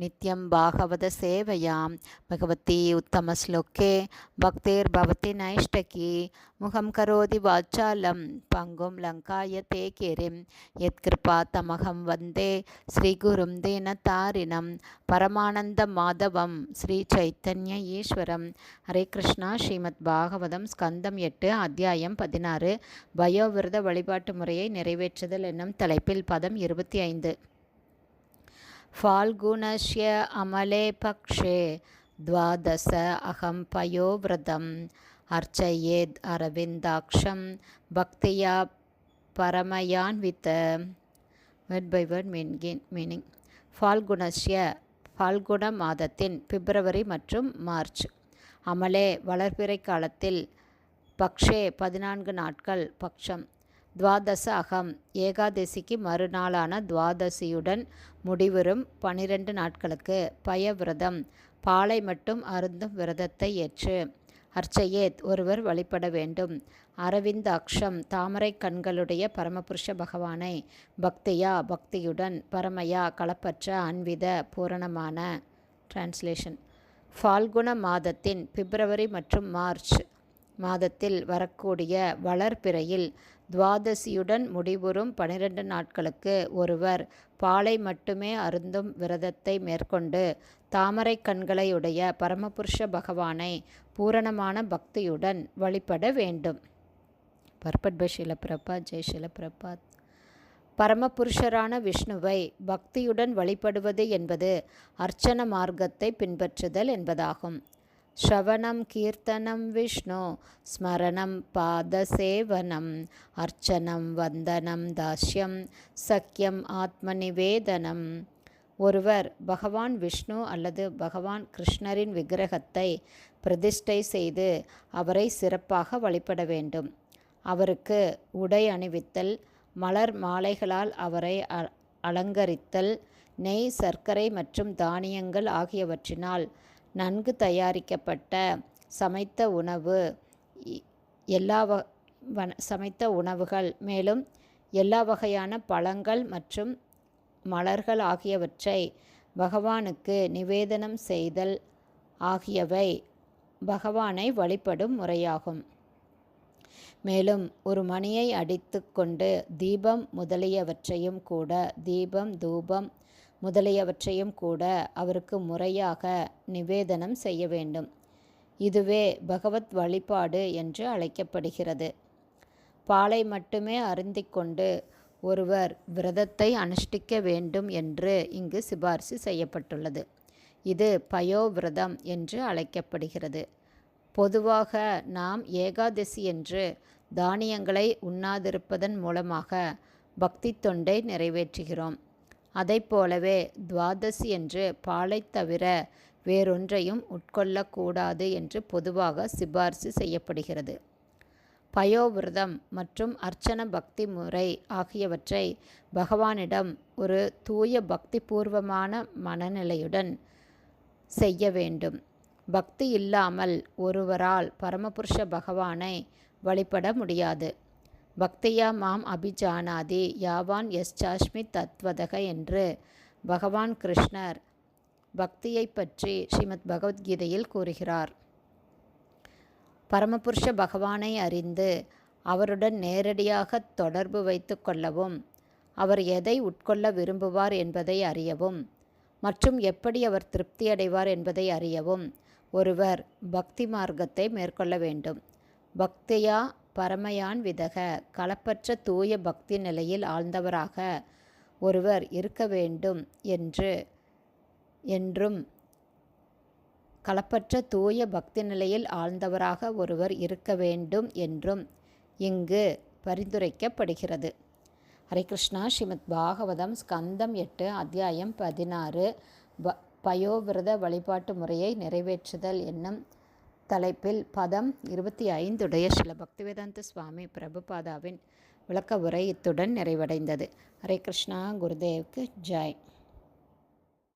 நித்யம் பாகவத சேவையாம். பகவதி உத்தம ஸ்லோகே. பக்தேர் பவதி நைஷ்டகி. முகம் கரோதி வாச்சாலம். பங்கும் லங்காய தே கிரிம் எத்கிருபா தமகம் வந்தே. ஸ்ரீகுரும் தீனதாரிணம் பரமானந்த மாதவம். ஸ்ரீ சைத்தன்ய ஈஸ்வரம். ஹரே கிருஷ்ணா. ஸ்ரீமத் பாகவதம் ஸ்கந்தம் எட்டு அத்தியாயம் பதினாறு. பயோவிரத வழிபாட்டு முறையை நிறைவேற்றுதல் என்னும் தலைப்பில் பதம் இருபத்தி ஐந்து. फाल्गुनस्य अमले पक्षे द्वादश अहं पयोव्रतम् अर्चयेद् अरविन्दाक्षं भक्त्या परमयान्वित வேர்ட் பை வேர்ட் மீன்கின் மீனிங் ஃபால்குணஸ்ய ஃபால்குண மாதத்தின் பிப்ரவரி மற்றும் மார்ச் அமலே வளர்பிறை காலத்தில் பக்ஷே பதினான்கு நாட்கள் பக்ஷம் துவாதச அகம் ஏகாதசிக்கு மறுநாளான துவாதசியுடன் முடிவரும் பனிரெண்டு நாட்களுக்கு. பயவிரதம். பாலை மட்டும் அருந்தும் விரதத்தை ஏற்று. அர்ச்சையேத் ஒருவர் வழிபட வேண்டும். அரவிந்த அக்ஷம் தாமரை கண்களுடைய பரமபுருஷ பகவானை பக்தியா பக்தியுடன் பரமையா களப்பற்ற அன்வித பூரணமான. டிரான்ஸ்லேஷன் ஃபால்குண மாதத்தின் பிப்ரவரி மற்றும் மார்ச் மாதத்தில் வரக்கூடிய வளர்பிறையில் துவாதசியுடன் முடிவுறும் பனிரெண்டு நாட்களுக்கு ஒருவர் பாலை மட்டுமே அருந்தும் விரதத்தை மேற்கொண்டு தாமரை கண்களையுடைய பரமபுருஷ பகவானை பூரணமான பக்தியுடன் வழிபட வேண்டும். பர்பட் பை ஜெய் ஷிலப்பிரபாத். பரமபுருஷரான விஷ்ணுவை பக்தியுடன் வழிபடுவது என்பது அர்ச்சன மார்க்கத்தை பின்பற்றுதல் என்பதாகும். श्रवणं கீர்த்தனம் விஷ்ணு ஸ்மரணம் பாதசேவனம் அர்ச்சனம் வந்தனம் தாஸ்யம் சக்கியம் ஆத்மநிவேதனம் ஒருவர் பகவான் விஷ்ணு அல்லது பகவான் கிருஷ்ணரின் விக்கிரகத்தை பிரதிஷ்டை செய்து அவரை சிறப்பாக வழிபட வேண்டும். அவருக்கு உடை அணிவித்தல் மலர் மாலைகளால் அவரை அலங்கரித்தல் நெய் சர்க்கரை மற்றும் தானியங்கள் ஆகியவற்றினால் நன்கு தயாரிக்கப்பட்ட சமைத்த உணவு எல்லா வ சமைத்த உணவுகள் மேலும் எல்லா வகையான பழங்கள் மற்றும் மலர்கள் ஆகியவற்றை பகவானுக்கு நிவேதனம் செய்தல் ஆகியவை பகவானை வழிபடும் முறையாகும். மேலும் ஒரு மணியை அடித்து கொண்டு தீபம் முதலியவற்றையும் கூட தீபம் தூபம் முதலியவற்றையும் கூட அவருக்கு முறையாக நிவேதனம் செய்ய வேண்டும். இதுவே பகவத் வழிபாடு என்று அழைக்கப்படுகிறது. பாலை மட்டுமே அருந்திக்கொண்டு ஒருவர் விரதத்தை அனுஷ்டிக்க வேண்டும் என்று இங்கு சிபாரிசு செய்யப்பட்டுள்ளது. இது பயோவிரதம் என்று அழைக்கப்படுகிறது. பொதுவாக நாம் ஏகாதசி என்று தானியங்களை உண்ணாதிருப்பதன் மூலமாக பக்தி தொண்டை நிறைவேற்றுகிறோம். அதை போலவே துவாதசி என்று பாலை தவிர வேறொன்றையும் உட்கொள்ளக்கூடாது என்று பொதுவாக சிபார்சு செய்யப்படுகிறது. பயோவிரதம் மற்றும் அர்ச்சன பக்தி முறை ஆகியவற்றை பகவானிடம் ஒரு தூய பக்தி பூர்வமான மனநிலையுடன் செய்ய வேண்டும். பக்தி இல்லாமல் ஒருவரால் பரமபுருஷ பகவானை வழிபட முடியாது. பக்தியா மாம் அபிஜானாதி யாவான் எஸ்சாஸ்மி தத்வதக என்று. பகவான் கிருஷ்ணர் பக்தியை பற்றி ஸ்ரீமத் பகவத்கீதையில் கூறுகிறார். பரமபுருஷ பகவானை அறிந்து அவருடன் நேரடியாக தொடர்பு வைத்து கொள்ளவும் அவர் எதை உட்கொள்ள விரும்புவார் என்பதை அறியவும் மற்றும் எப்படி அவர் திருப்தியடைவார் என்பதை அறியவும் ஒருவர் பக்தி மார்க்கத்தை மேற்கொள்ள வேண்டும். பக்தியா பரமயான் விதக களப்பற்ற தூய பக்தி நிலையில் ஆழ்ந்தவராக ஒருவர் இருக்க வேண்டும் என்று என்றும் களப்பற்ற தூய பக்தி நிலையில் ஆழ்ந்தவராக ஒருவர் இருக்க வேண்டும் என்றும் இங்கு பரிந்துரைக்கப்படுகிறது. ஹரே கிருஷ்ணா. ஸ்ரீமத் பாகவதம் ஸ்கந்தம் எட்டு அத்தியாயம் பதினாறு. ப பயோவிரத வழிபாட்டு முறையை நிறைவேற்றுதல் என்னும் தலைப்பில் பதம் இருபத்தி ஐந்துடைய ஸ்ரீல பக்திவேதாந்த சுவாமி பிரபுபாதாவின் விளக்க உரை இத்துடன் நிறைவடைந்தது. ஹரே கிருஷ்ணா குருதேவுக்கு ஜாய்.